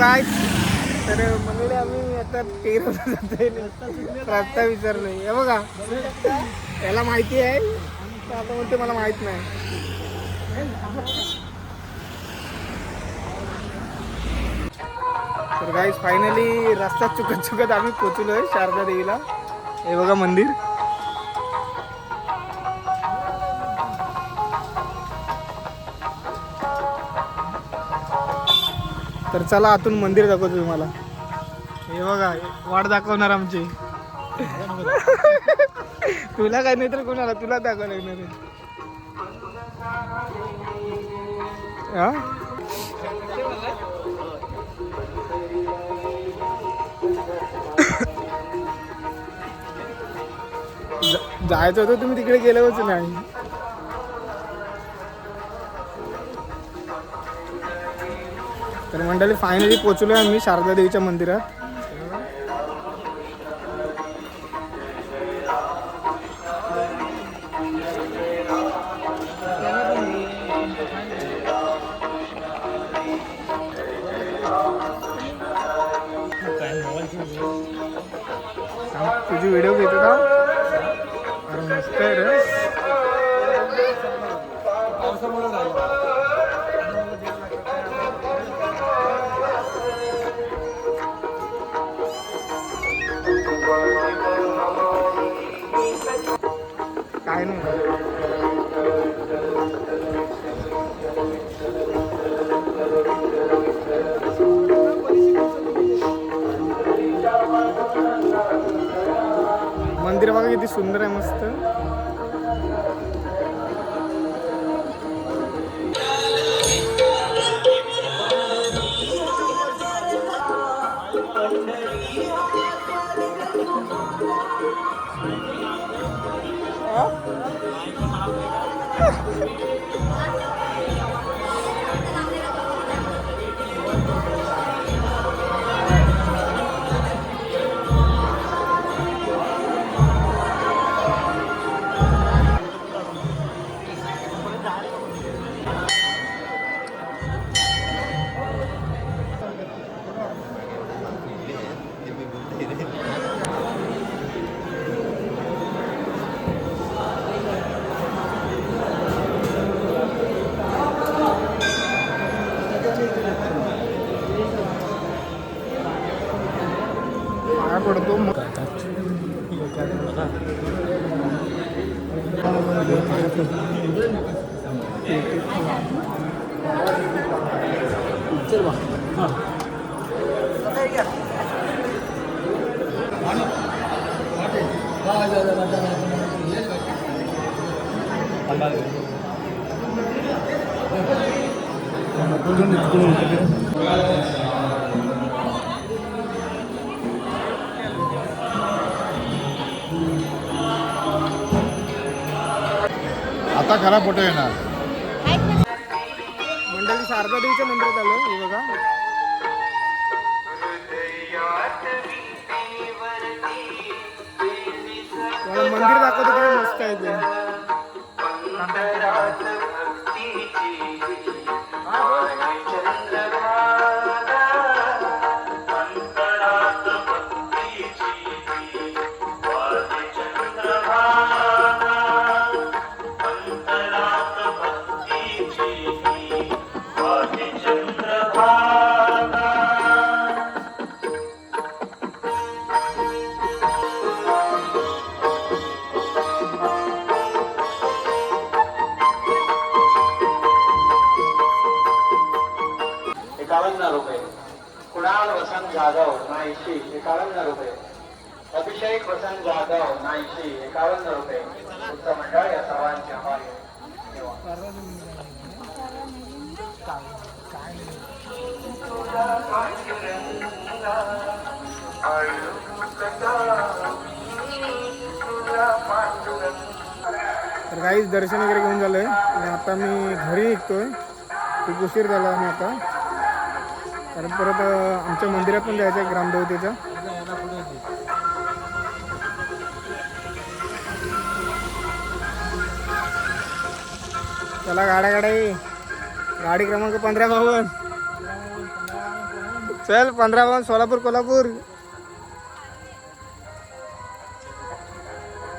काय तर म्हणले आम्ही आता पेरवला रस्ता विसरलोय. हे बघा. याला माहिती आहे. आता म्हणते मला माहीत नाही. तर गाईज फायनली रस्ता चुकत चुकत आम्ही पोचलोय शारदा देवीला. हे बघा मंदिर. तर चला आतून मंदिर दाखवतो तुम्हाला. हे बघा वाट दाखवणार आमची. तुला काय नाही तर कोणाला? तुला दाखवा लागणार जा- जायचं होतं तुम्ही तिकडे गेलोच नाही. तर मंडळी फायनली पोचलो आहे आम्ही शारदा देवीच्या मंदिरात. तुझी व्हिडिओ घेतो का? अरे मस्त आहे रे. काय नाही. मंदिर बघा किती सुंदर आहे मस्त. पाया โอ้ കൊടുത്തു അല്ലാതെ आता खरा फोटो येणार. मंडळी शारदा देवीच्या मंदिरात आलो हे बघा. मंदिर दाखवतो किती मस्त आहे ते. एकावन्न रुपये. कुणाल वसंत जाधव ऐंशी एकावन्न रुपये. अभिषेक वसंत जाधव ऐंशी एकावन्न रुपये. उत्तम मंडळ या सर्वांचे आभार तर दर्शन वगैरे घेऊन झालंय. आता मी घरी निघतोय. खूप उशीर झाला आम्ही आता. कारण परत आमच्या मंदिरात पण जायचं आहे ग्रामदेवतेच्या चला गाड्या गाड्या गाडी क्रमांक पंधरा बावन चल पंधरा बावन सोलापूर कोल्हापूर.